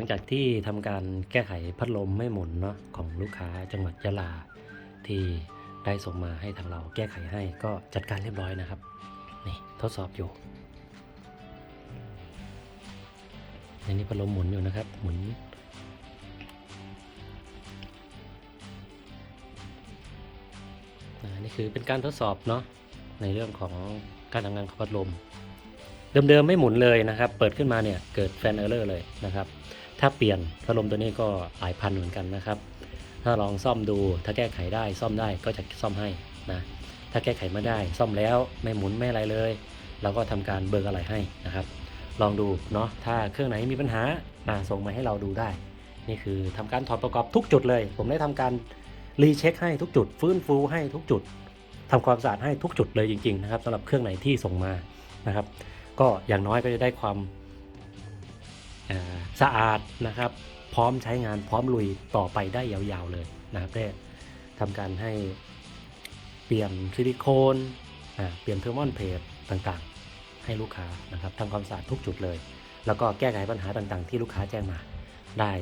ลังจากที่ทำการแก้ไขพัดลมไม่หมุนเนาะของลูกค้าจังหวัดยะลา ที่ได้ส่งมาให้ทางเราแก้ไขให้ก็จัดการเรียบร้อยนะครับ นี่ทดสอบอยู่ในนี้พัดลมหมุนอยู่นะครับ หมุนนี่คือเป็นการทดสอบเนาะในเรื่องของการทำงานของพัดลม เดิมๆไม่หมุนเลยนะครับ เปิดขึ้นมาเนี่ยเกิดแฟนเออร์เลอร์เลยนะครับ ถ้าเปลี่ยนพัดลมตัวนี้ก็หลายพันเหมือนกันนะครับ ถ้าลองซ่อมดูถ้าแก้ไขได้ซ่อมได้ก็จะซ่อมให้นะถ้าแก้ไขไม่ได้ซ่อมแล้วไม่หมุนไม่อะไรเลยเราก็ทำการเบิกอะไรให้นะครับ ลองดูเนาะถ้าเครื่องไหนมีปัญหาาส่งมาให้เราดูได้ นี่คือทำการถอดประกอบทุกจุดเลย ผมได้ทำการรีเช็คให้ทุกจุด ฟื้นฟูให้ทุกจุดทำความสะอาดให้ทุกจุดเลยจริงๆนะครับสำหรับเครื่องไหนที่ส่งมานะครับ ก็อย่างน้อยก็จะได้ความสะอาดนะครับ พร้อมใช้งานพร้อมลุยต่อไปได้ยาวๆเลยนะครับได้ทำการให้เปลี่ยนซิลิโคนเปลี่ยนเทอร์มอนเพจต่างๆ ให้ลูกค้านะครับทำความสะอาดทุกจุดเลย แล้วก็แก้ไขปัญหาต่างๆ ที่ลูกค้าแจ้งมาได้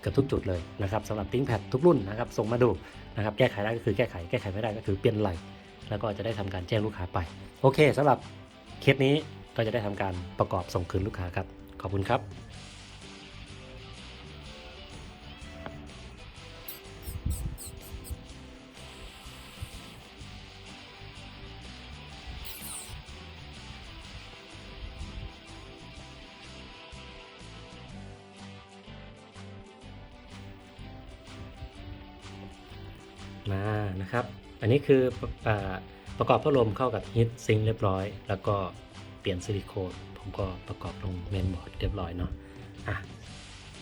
เกือบทุกจุดเลยนะครับสำหรับติ้งแพดทุกรุ่นนะครับส่งมาดูนะครับแก้ไขได้ก็คือแก้ไขแก้ไขไม่ได้ก็คือเปลี่ยนไหลแล้วก็จะได้ทำการแจ้งลูกค้าไป โอเคสำหรับ เคสนี้ก็จะได้ทำการประกอบส่งคืนลูกค้าครับ ขอบคุณครับมานะครับ อันนี้คืออ ประกอบพัดลมเข้ากับฮีทซิงเรียบร้อย แล้วก็เปลี่ยนซิลิโคนผมก็ประกอบลงเมนบอร์ดเรียบร้อยเนาะอะ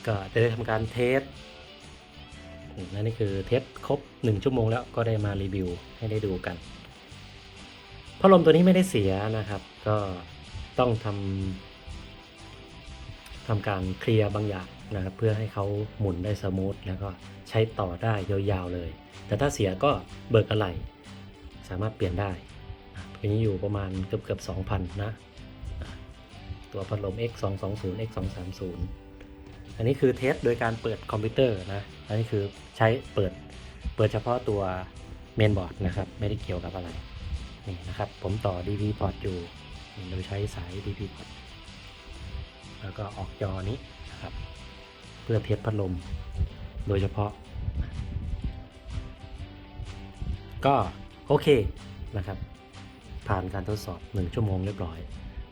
ก็จะได้ทำการเทสอืมและนี่คือเทสครบ 1 ชั่วโมงแล้วก็ได้มารีวิวให้ได้ดูกันพัดลมตัวนี้ไม่ได้เสียนะครับ ก็ต้องทำทำการเคลียร์บางอย่างนะครับเพื่อให้เขาหมุนได้สมูทแล้วก็ใช้ต่อได้ยาวๆเลย แต่ถ้าเสียก็เบิกอะไหล่ สามารถเปลี่ยนได้ตัวนี้อยู่ประมาณเกือบเกือบ2,000นะอะตัวพัดลม X 2 2 0 X 2 3 0อันนี้คือเทสโดยการเปิดคอมพิวเตอร์นะ อันนี้คือใช้เปิดเปิดเฉพาะตัวเมนบอร์ดนะครับ ไม่ได้เกี่ยวกับอะไร นี่นะครับ ผมต่อ DP port อยู่โดยใช้สาย DP port แล้วก็ออกจอนี้นะครับ เพื่อเทสพัดลม โดยเฉพาะ ก็ โอเคนะครับ ผ่านการทดสอบ 1 ชั่วโมงเรียบร้อย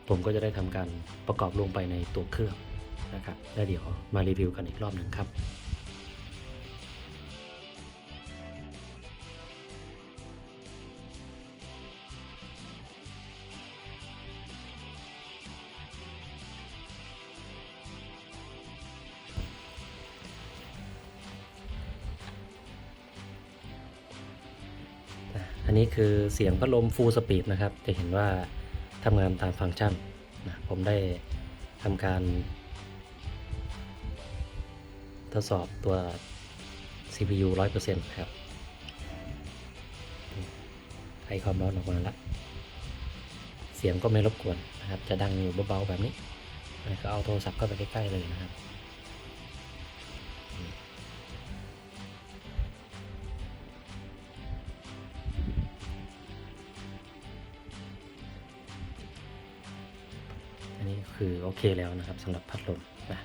ผมก็จะได้ทำการประกอบลงไปในตัวเครื่องนะครับแล้วเดี๋ยวมารีวิวกันอีกรอบหนึ่งครับ อันนี้คือเสียงพัดลม full speed นะครับ จะเห็นว่าทำงานตามฟังก์ชันนะผมได้ทำการ ทดสอบตัว CPU 100%ครับให้ความร้อนออกมาแล้ว เสียงก็ไม่รบกวนนะครับ จะดังอยู่เบาๆแบบนี้ก็เอาโทรศัพท์เข้าไปใกล้ๆเลยนะครับ คือโอเคแล้วนะครับสำหรับพัดลมนะ